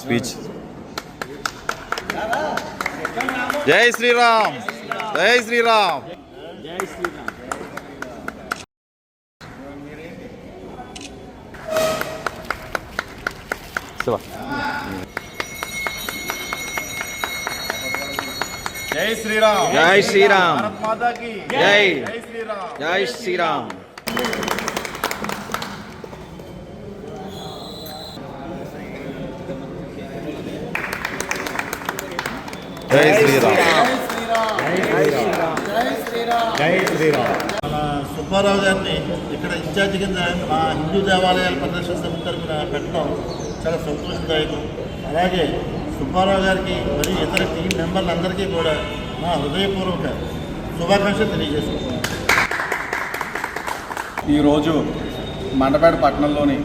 Speech జై శ్రీరామ్ జై శ్రీరామ్ శివ జై శ్రీరామ్ జై శ్రీరామ్ భారత్ మాతాకి జై జై శ్రీరామ్ జై శ్రీరామ్. జై శ్రీరామ్. మన సుబ్బారావు గారిని ఇక్కడ ఇన్ఛార్జ్ కింద మా హిందూ దేవాలయాల పరిరక్షణ సమితి తరఫున పెట్టడం చాలా సంతోషదాయకం. అలాగే సుబ్బారావు గారికి మరియు ఇతర టీం మెంబర్లందరికీ కూడా మా హృదయపూర్వక శుభాకాంక్షలు తెలియజేసుకుంటున్నాను. ఈరోజు మండపేట పట్టణంలోని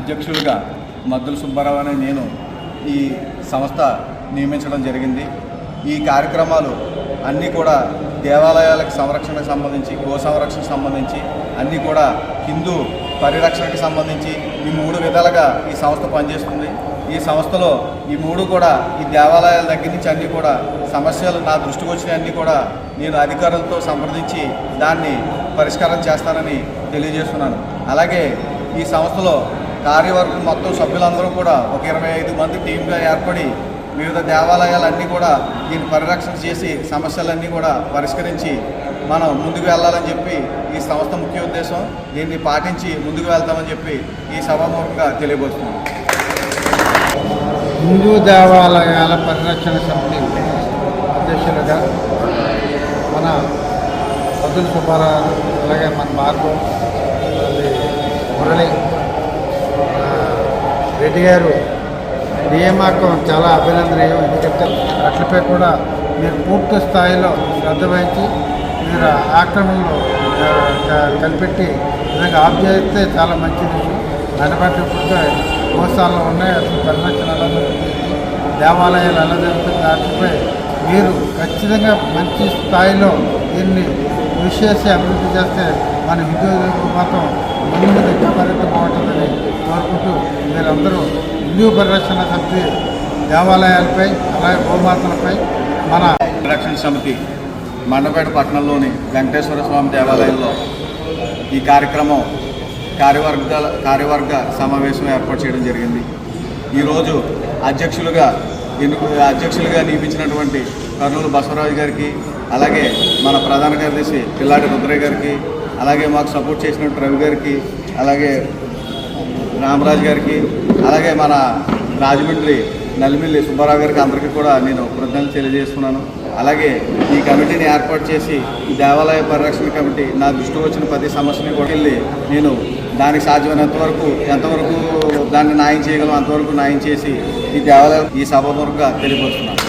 అధ్యక్షులుగా మద్దుల సుబ్బారావు అనే నేను ఈ సంస్థ నియమించడం జరిగింది. ఈ కార్యక్రమాలు అన్నీ కూడా దేవాలయాలకు సంరక్షణకు సంబంధించి గో సంరక్షణకు సంబంధించి అన్నీ కూడా హిందూ పరిరక్షణకు సంబంధించి ఈ మూడు విధాలుగా ఈ సంస్థ పనిచేస్తుంది. ఈ సంస్థలో ఈ మూడు కూడా ఈ దేవాలయాల దగ్గర నుంచి అన్నీ కూడా సమస్యలు నా దృష్టికి వచ్చినవన్నీ కూడా నేను అధికారులతో సంప్రదించి దాన్ని పరిష్కారం చేస్తానని తెలియజేస్తున్నాను. అలాగే ఈ సంస్థలో కార్యవర్గం మొత్తం సభ్యులందరూ కూడా ఒక ఇరవై ఐదు మంది టీంగా ఏర్పడి వివిధ దేవాలయాలన్నీ కూడా దీన్ని పరిరక్షణ చేసి సమస్యలన్నీ కూడా పరిష్కరించి మనం ముందుకు వెళ్ళాలని చెప్పి ఈ సంస్థ ముఖ్య ఉద్దేశం. దీన్ని పాటించి ముందుకు వెళ్తామని చెప్పి ఈ సభాముఖంగా తెలియబోతున్నాం హిందూ దేవాలయాల పరిరక్షణ సమితి అధ్యక్షులుగా మన పద్దుల సుబ్బారావు అలాగే మన భార్గవ్ మురళి రెడ్డి గారు నియామకం చాలా అభినందనీయం. ఎందుకంటే అట్లపై కూడా మీరు పూర్తి స్థాయిలో శ్రద్ధ వహించి మీరు ఆక్రమణలో కనిపెట్టి నిజంగా ఆఫ్ చేస్తే చాలా మంచిది. నడబట్టి ఇప్పుడుగా గోశాలలో ఉన్నాయి. అసలు పరిరక్షణ ఎలా జరుగుతుంది దేవాలయాలు ఎలా జరుగుతుంది దాటిపై మీరు ఖచ్చితంగా మంచి స్థాయిలో దీన్ని కృషి చేసి అభివృద్ధి చేస్తే మన హిందూ మాత్రం ముందు ముందు పరిగెత్తుకోవటం మరింత కోరుకుంటూ మీరందరూ హిందూ పరిరక్షణ సమితి దేవాలయాలపై అలాగే గోమాతలపై మన పరిరక్షణ సమితి మండపేట పట్టణంలోని వెంకటేశ్వర స్వామి దేవాలయంలో ఈ కార్యక్రమం కార్యవర్గ కార్యవర్గ సమావేశం ఏర్పాటు చేయడం జరిగింది. ఈరోజు అధ్యక్షులుగా ఎన్నుకు అధ్యక్షులుగా నియమించినటువంటి కర్నూలు బసవరాజు గారికి అలాగే మన ప్రధాన కార్యదర్శి పిల్లాడి రుద్రయ్య గారికి అలాగే మాకు సపోర్ట్ చేసినట్టు రవి గారికి అలాగే రామరాజు గారికి అలాగే మన రాజమండ్రి నల్లిమిల్లి సుబ్బారావు గారికి అందరికీ కూడా నేను కృతజ్ఞతలు తెలియజేస్తున్నాను. అలాగే ఈ కమిటీని ఏర్పాటు చేసి ఈ దేవాలయ పరిరక్షణ కమిటీ నా దృష్టికి వచ్చిన ప్రతి సమస్యని కూడా వెళ్ళి నేను దానికి సాధ్యమైనంత వరకు ఎంతవరకు దాన్ని న్యాయం చేయగలం అంతవరకు న్యాయం చేసి ఈ దేవాలయం ఈ సభ తెలియపరుస్తున్నాను.